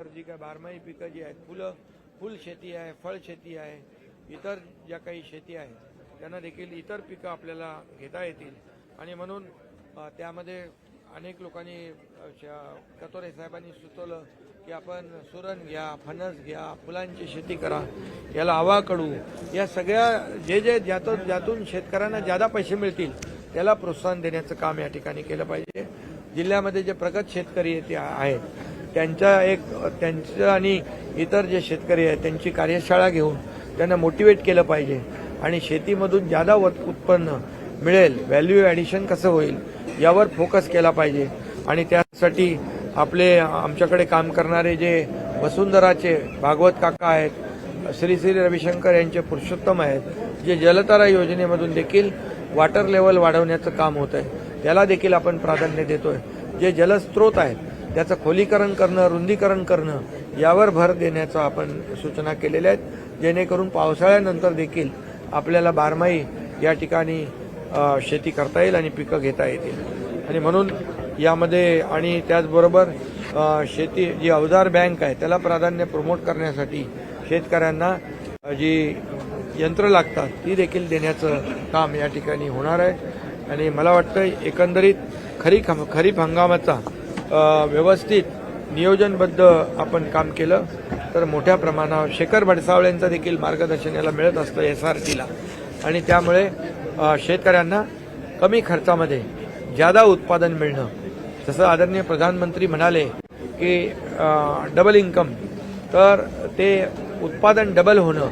तर जी काय बारमाही पिकं जी आहेत फुलं फुल शेती आहे फळ शेती आहे इतर ज्या काही शेती आहे त्यांना देखील इतर पिकं आपल्याला घेता येतील. आणि म्हणून त्यामध्ये अनेक लोकांनी कतोरे साहेबांनी सुचवलं की आपण सुरण घ्या फणस घ्या फुलांची शेती करा. याला आवाकडू या सगळ्या जे जे ज्यातून ज्यातून शेतकऱ्यांना ज्यादा पैसे मिळतील त्याला प्रोत्साहन देण्याचं काम या ठिकाणी केलं पाहिजे. जिल्ह्यामध्ये जे प्रगत शेतकरी ते आहेत. त्यांच्या एक त्यांचं आणि इतर जे शेतकरी आहेत त्यांची कार्यशाळा घेऊन त्यांना मोटिवेट केलं पाहिजे. आणि शेतीमधून ज्यादा उत्पन्न मिळेल व्हॅल्यू ॲडिशन कसं होईल यावर फोकस केला पाहिजे. आणि त्यासाठी आपले आमच्याकडे काम करणारे जे वसुंधराचे भागवत काका आहेत श्री श्री रविशंकर यांचे पुरुषोत्तम आहेत जे जलतारा योजनेमधून देखील वॉटर लेवल वाढवण्याचं काम होत आहे त्याला देखील आपण प्राधान्य देतोय. जे जलस्रोत आहेत त्याचं खोलीकरण करणं रुंदीकरण करणं यावर भर देण्याचं आपण सूचना केलेल्या आहेत. जेणेकरून पावसाळ्यानंतर देखील आपल्याला बारमाही या ठिकाणी शेती करता येईल आणि पिकं घेता येतील. आणि म्हणून यामध्ये आणि त्याचबरोबर शेती जी अवजार बँक आहे त्याला प्राधान्य प्रमोट करण्यासाठी शेतकऱ्यांना जी यंत्र लागतात ती देखील देण्याचं काम या ठिकाणी होणार आहे. आणि मला वाटतं एकंदरीत खरीप खरीप हंगामाचा व्यवस्थित नियोजनबद्ध आपण काम केलं तर मोठ्या प्रमाणावर शेखर भडसावळ्यांचं देखील मार्गदर्शन याला मिळत असतं एस आर टीला आणि त्यामुळे शेतकऱ्यांना कमी खर्चामध्ये ज्यादा उत्पादन मिळणं जसं आदरणीय प्रधानमंत्री म्हणाले की डबल इन्कम तर ते उत्पादन डबल होणं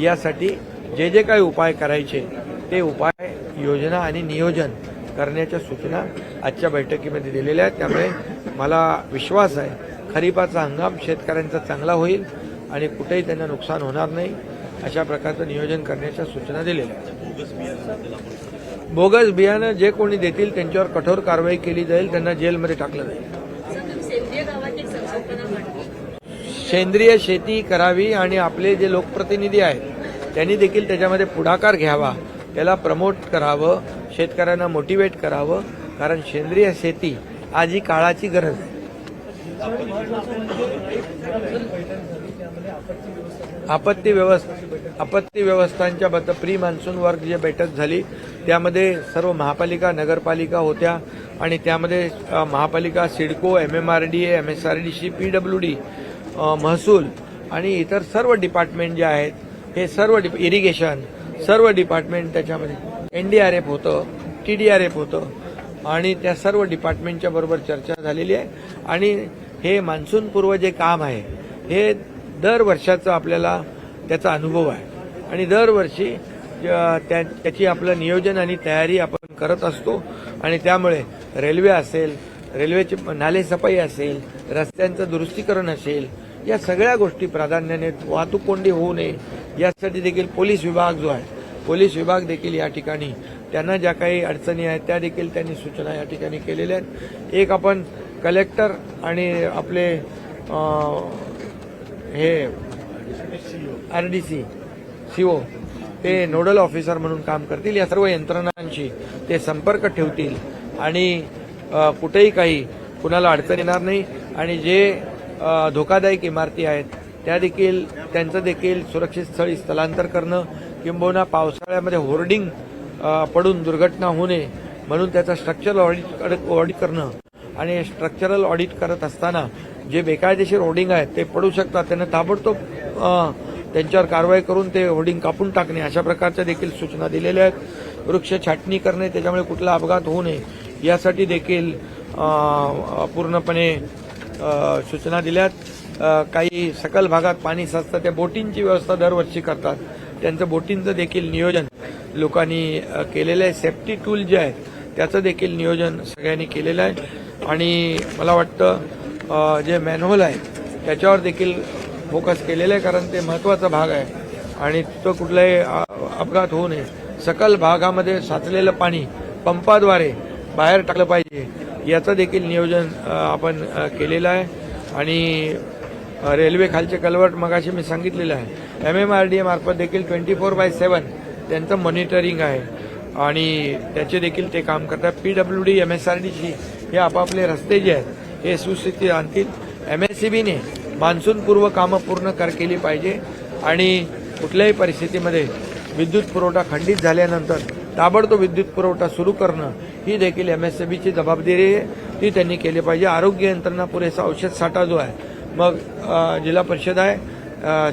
यासाठी जे जे काही उपाय करायचे ते उपाय योजना आणि नियोजन करण्याच्या सूचना आजच्या बैठकीमध्ये दिलेल्या आहेत. त्यामुळे मला विश्वास आहे खरीपाचा हंगाम शेतकऱ्यांचा चांगला होईल आणि कुठेही त्यांना नुकसान होणार नाही अशा प्रकारचं नियोजन करण्याच्या सूचना दिलेल्या आहेत. बोगस बियाणं जे कोणी देतील त्यांच्यावर कठोर कारवाई केली जाईल त्यांना जेलमध्ये टाकलं जाईल. सेंद्रिय शेती करावी आणि आपले जे लोकप्रतिनिधी आहेत त्यांनी देखील त्याच्यामध्ये पुढाकार घ्यावा. त्याला प्रमोट करावं शेतकऱ्यांना मोटिवेट करावं कारण सेंद्रिय शेती आज ही काळाची गरज. आहे आपत्ती व्यवस्था आपत्ती व्यवस्थांच्या बद्दल प्री मान्सून वर्ग जे बैठक झाली त्यामध्ये सर्व महापालिका नगरपालिका होत्या आणि त्यामध्ये महापालिका CIDCO M M R D M S R D C P W D महसूल आणि इतर सर्व डिपार्टमेंट जे आहेत हे सर्व इरिगेशन सर्व डिपार्टमेंट त्याच्यामध्ये एन डी आर एफ होतं टी डी आर एफ होतं. आणि त्या सर्व डिपार्टमेंटच्या बरोबर चर्चा झालेली आहे. आणि हे मान्सूनपूर्व जे काम आहे हे दर वर्षाचं आपल्याला त्याचा अनुभव आहे. आणि दरवर्षी त्या त्याची आपलं नियोजन आणि तयारी आपण करत असतो. आणि त्यामुळे रेल्वे असेल रेल्वेची नालेसफाई असेल रस्त्यांचं दुरुस्तीकरण असेल या सगळ्या गोष्टी प्राधान्याने वाहतूक कोंडी होऊ नये यासाठी देखील पोलीस विभाग जो आहे पोलीस विभाग देखील या ठिकाणी त्यांना ज्या काही अडचणी आहेत त्या देखील त्यांनी सूचना या ठिकाणी केलेल्या आहेत. एक आपण कलेक्टर आणि आपले हे R D C C O ते नोडल ऑफिसर म्हणून काम करतील. या सर्व यंत्रणांशी ते संपर्क ठेवतील आणि कुठेही काही कुणाला अडचण येणार नाही. आणि जे धोकादायक इमारती आहेत त्या देखील त्यांचं देखील सुरक्षित स्थळी स्थलांतर करणं किंबहुना पावसाळ्यामध्ये होर्डिंग पडून दुर्घटना होऊ नये म्हणून त्याचं स्ट्रक्चरल ऑडिट ऑडिट करणं आणि स्ट्रक्चरल ऑडिट करत असताना जे बेकायदेशीर होर्डिंग आहेत ते पडू शकतात त्यांना ताबडतोब त्यांच्यावर कारवाई करून ते होर्डिंग कापून टाकणे अशा प्रकारच्या देखील सूचना दिलेल्या आहेत. वृक्ष छाटणी करणे त्याच्यामुळे कुठला अपघात होऊ नये यासाठी देखील पूर्णपणे सूचना दिल्यात. काही सकल भागात पाणी साचतं त्या बोटींची व्यवस्था दरवर्षी करतात. त्यांचं बोटींचं देखील नियोजन लोकांनी केलेलं आहे. सेफ्टी टूल जे आहे त्याचं देखील नियोजन सगळ्यांनी केलेलं आहे. आणि मला वाटतं जे मॅनहोल आहे त्याच्यावर देखील फोकस केलेलं आहे कारण ते महत्त्वाचा भाग आहे. आणि तो कुठलाही अपघात होऊ नये. सकल भागामध्ये साचलेलं पाणी पंपाद्वारे बाहेर टाकलं पाहिजे याचं देखील नियोजन आपण केलेलं आहे. आणि रेल्वे खालचे कलवट मगाशी मी सांगितलेलं आहे. M M R D A मार्फत देखील ट्वेंटी फोर बाय सेवन त्यांचं मॉनिटरिंग आहे. आणि त्याचे देखील ते काम करतात. P W D M S R D C हे आपापले रस्ते जे आहेत हे सुस्थितीत आणतील एम एस सी बीने मान्सूनपूर्व कामं पूर्ण कर केली पाहिजे. आणि कुठल्याही परिस्थितीमध्ये विद्युत पुरवठा खंडित झाल्यानंतर ताबडतोब विद्युत पुरवठा सुरू करणं ही देखील एम एस बीची जबाबदारी आहे. ती त्यांनी केली पाहिजे. आरोग्य यंत्रणा पुरेसा औषध साठा जो आहे मग जिल्हा परिषद आहे.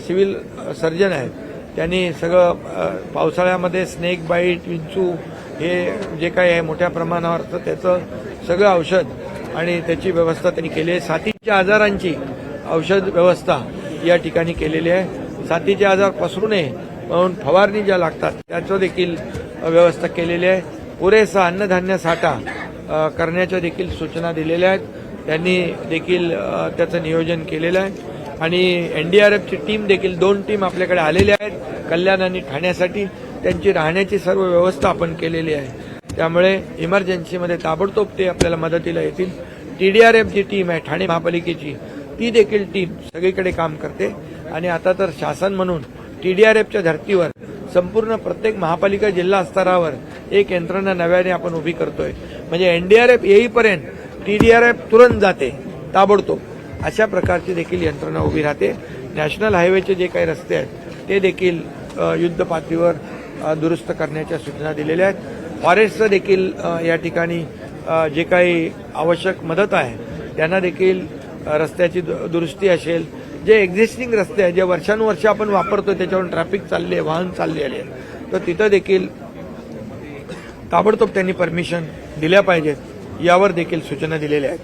सिव्हिल सर्जन आहेत. त्यांनी सगळं पावसाळ्यामध्ये स्नेक बाईट विंचू हे जे काही आहे मोठ्या प्रमाणावर तर त्याचं सगळं औषध आणि त्याची व्यवस्था त्यांनी केली आहे. साथीच्या आजारांची औषध व्यवस्था या ठिकाणी केलेली आहे. साथीचे आजार पसरू नये म्हणून फवारणी ज्या लागतात त्याचं देखील व्यवस्था केलेली आहे. पुरेसा अन्नधान्य साठा करण्याच्या देखील सूचना दिलेल्या आहेत. त्यांनी देखील त्याचं नियोजन केलेलं आहे. आणि एनडीआरएफची टीम देखील दोन टीम आपल्याकडे आलेल्या आहेत. कल्याण आणि ठाण्यासाठी त्यांची राहण्याची सर्व व्यवस्था आपण केलेली आहे. त्यामुळे इमर्जन्सीमध्ये ताबडतोब ते आपल्याला मदतीला येतील. टीडीआरएफ जी टीम आहे ठाणे महापालिकेची. ती देखील टीम सगळीकडे काम करते. आणि आता तर शासन म्हणून टीडीआरएफच्या धर्तीवर संपूर्ण प्रत्येक महापालिका जिल्हा स्तरावर एक यंत्रणा नव्याने आपण उभी करतोय. म्हणजे एनडीआरएफ येईपर्यंत टीडीआरएफ तुरंत जाते ताबडतोब. अशा प्रकारची देखील यंत्रणा उभी राहते. नॅशनल हायवेचे जे काही रस्ते आहेत ते देखील युद्ध पातळीवर दुरुस्त करण्याच्या सूचना दिलेल्या आहेत. फॉरेस्टचं देखील या ठिकाणी जे काही आवश्यक मदत आहे त्यांना देखील रस्त्याची दु- दुरुस्ती असेल. जे एक्झिस्टिंग रस्ते आहेत जे वर्षानुवर्ष आपण वापरतो त्याच्यावरून ट्रॅफिक चालले आहे वाहन चालले आले तर तिथं देखील ताबडतोब त्यांनी परमिशन दिल्या पाहिजेत. यावर देखील सूचना दिलेल्या आहेत.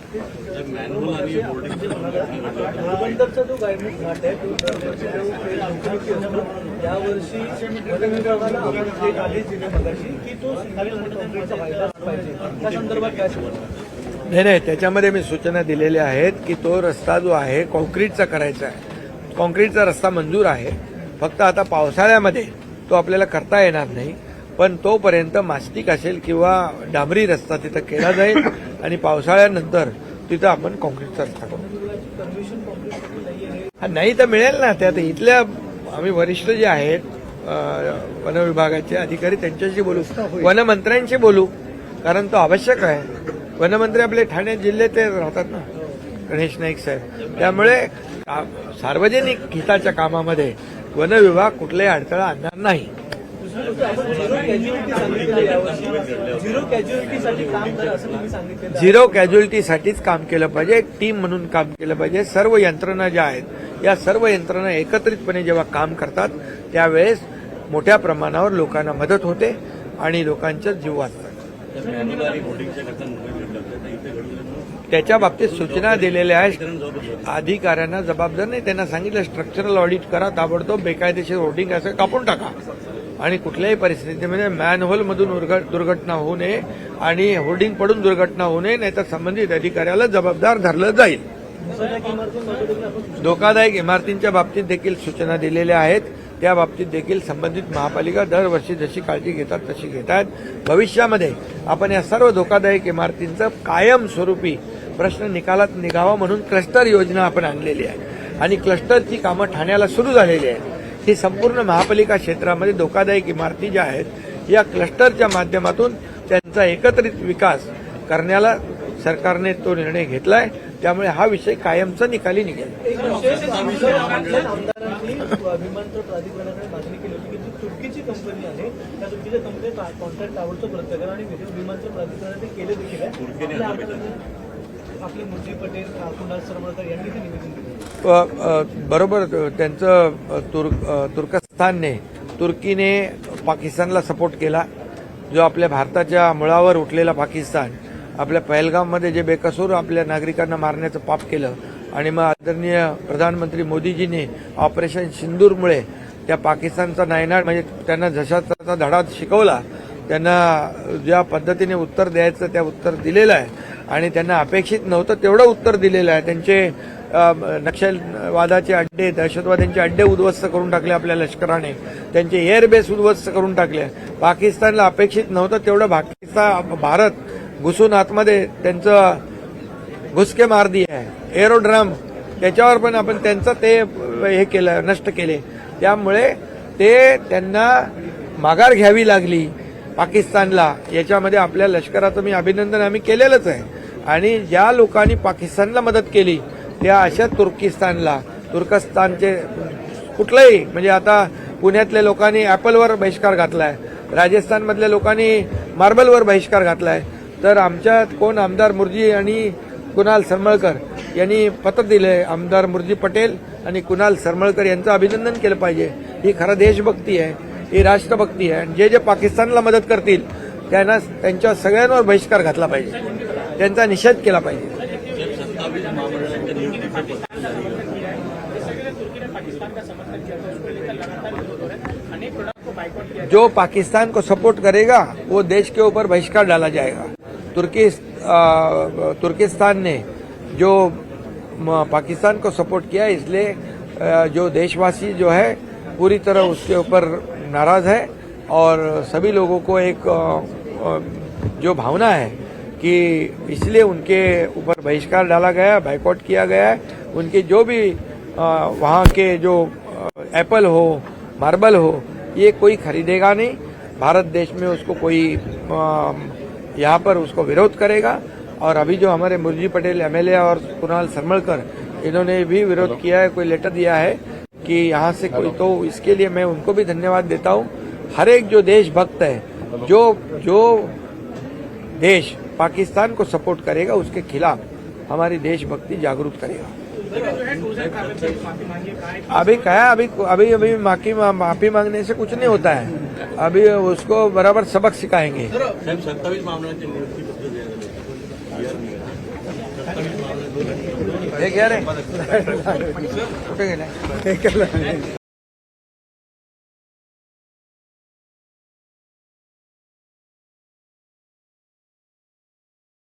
नाही नाही त्याच्यामध्ये मी सूचना दिलेल्या आहेत की तो रस्ता जो आहे कॉन्क्रीटचा करायचा आहे. कॉन्क्रीटचा रस्ता मंजूर आहे. फक्त आता पावसाळ्यामध्ये तो आपल्याला करता येणार नाही. पण तोपर्यंत मास्टिक असेल किंवा डांबरी रस्ता तिथं केला जाईल आणि पावसाळ्यानंतर तिथं आपण कॉन्क्रीटचा रस्ता करू. हा नाही तर मिळेल ना. त्यात इथल्या आम्ही वरिष्ठ जे आहेत वन विभागाचे अधिकारी त्यांच्याशी बोलू. वनमंत्र्यांशी बोलू कारण तो आवश्यक आहे. वनमंत्री आपले ठाणे जिल्हे ते राहतात ना गणेश नाईक साहेब. त्यामुळे सार्वजनिक हिताच्या कामामध्ये वन विभाग कुठलाही अडथळा आणणार नाही. झिरो काम कॅज्युअलिटीसाठीच काम केलं पाहिजे. एक टीम म्हणून काम केलं पाहिजे. सर्व यंत्रणा ज्या आहेत या सर्व यंत्रणा एकत्रितपणे जेव्हा काम करतात त्यावेळेस मोठ्या प्रमाणावर लोकांना मदत होते आणि लोकांच्या जीव वाचतात त्याच्या बाबतीत सूचना दिलेल्या आहेत. अधिकाऱ्यांना जबाबदार नाही. त्यांना सांगितलं स्ट्रक्चरल ऑडिट करा ताबडतोब बेकायदेशीर होर्डिंग असं कापून टाका. आणि कुठल्याही परिस्थितीमध्ये म्हणजे मॅनहोलमधून दुर्घटना होऊ नये आणि होर्डिंग पडून दुर्घटना होऊ नये नाहीतर संबंधित अधिकाऱ्याला जबाबदार धरलं जाईल. धोकादायक इमारतींच्या बाबतीत देखील सूचना दिलेल्या आहेत. त्या बाबतीत देखील संबंधित महापालिका दरवर्षी जशी काळजी घेतात तशी घेत आहेत भविष्यामध्ये आपण या सर्व धोकादायक इमारतींचं कायमस्वरूपी प्रश्न निकालात निघावा म्हणून क्लस्टर योजना आपण आणलेली आहे. आणि क्लस्टरची कामं ठाण्याला सुरू झालेली आहेत. ही संपूर्ण महापालिका क्षेत्रामध्ये धोकादायक इमारती ज्या आहेत या क्लस्टरच्या माध्यमातून त्यांचा एकत्रित विकास करण्याला सरकारने तो निर्णय घेतलाय. त्यामुळे हा विषय कायमचा निकाली निघेल. एक विशेष आमदार- आमदारांनी विमानतळ प्राधिकरणाकडे मागणी केली होती की जी तुर्कीची कंपनी आहे त्या तुर्कीच्या कंपनी कॉन्ट्रॅक्ट रद्द करा आणि विमानतळ प्राधिकरणाने केले देखील बरोबर त्यांचं तुर्क तुर्कस्तानने तुर्कीने पाकिस्तानला सपोर्ट केला. जो आपल्या भारताच्या मुळावर उठलेला पाकिस्तान आपल्या पहलगाममध्ये जे बेकसूर आपल्या नागरिकांना मारण्याचं पाप केलं आणि मग आदरणीय प्रधानमंत्री मोदीजींनी ऑपरेशन सिंदूरमुळे त्या पाकिस्तानचा नायनाट म्हणजे त्यांना जशाचा धडा शिकवला त्यांना ज्या पद्धतीने उत्तर द्यायचं त्या उत्तर दिलेलं आहे. आणि त्यांना अपेक्षित नव्हतं तेवढं उत्तर दिलेलं आहे. त्यांचे नक्षलवादाचे अड्डे दहशतवाद्यांचे अड्डे उद्ध्वस्त करून टाकले आपल्या लष्कराने. त्यांचे एअरबेस उद्ध्वस्त करून टाकले. पाकिस्तानला अपेक्षित नव्हतं तेवढं पाकिस्तान भारत घुसून आतमध्ये त्यांचं घुसके मार दिए आहे. एरोड्रम त्याच्यावर पण आपण त्यांचं ते हे केलं नष्ट केले. त्यामुळे ते त्यांना माघार घ्यावी लागली. पाकिस्तानला. याच्यामध्ये आपल्या लष्कराचं मी अभिनंदन आम्ही केलेलंच आहे. आणि ज्या लोकांनी पाकिस्तानला मदत केली त्या अशा तुर्किस्तानला. तुर्कस्तानचे कुठलंही म्हणजे आता पुण्यातल्या लोकांनी ॲपलवर बहिष्कार घातलाय. राजस्थानमधल्या लोकांनी मार्बलवर बहिष्कार घातलाय. तर आमच्यात कोण आमदार मुरजी आणि कुणाल सरमळकर यांनी पत्र दिले आमदार मुरजी पटेल आणि कुणाल सरमळकर यांचं अभिनंदन केलं पाहिजे. ही खरं देशभक्ती आहे. ही राष्ट्रभक्ती आहे. आणि जे जे पाकिस्तानला मदत करतील त्यांना त्यांच्या सगळ्यांवर बहिष्कार घातला पाहिजे. त्यांचा निषेध केला पाहिजे. जो पाकिस्तान को सपोर्ट करेगा वो देश के ऊपर बहिष्कार डाला जाएगा. तुर्की तुर्किस्तान ने जो पाकिस्तान को सपोर्ट किया इसलिए जो देशवासी जो है पूरी तरह उसके ऊपर नाराज़ है और सभी लोगों को एक जो भावना है कि इसलिए उनके ऊपर बहिष्कार डाला गया बाइकआउट किया गया है। उनके जो भी वहाँ के जो एप्पल हो मार्बल हो, ये कोई खरीदेगा नहीं। भारत देश में उसको कोई यहाँ पर उसको विरोध करेगा। और अभी जो हमारे मुरजी पटेल एमएलए और कुणाल सरमलकर इन्होंने भी विरोध किया है, कोई लेटर दिया है। कि यहाँ से कोई तो इसके लिए मैं उनको भी धन्यवाद देता हूँ। हर एक जो देशभक्त है, जो जो देश पाकिस्तान को सपोर्ट करेगा, उसके खिलाफ हमारी देशभक्ति जागरूक करेगा। अभी कहा, अभी अभी अभी माफ़ी माफ़ी मांगने से कुछ नहीं होता है। अभी उसको बराबर सबक सिखाएँगे। കേൾക്കാറേ കേൾക്കല്ലേ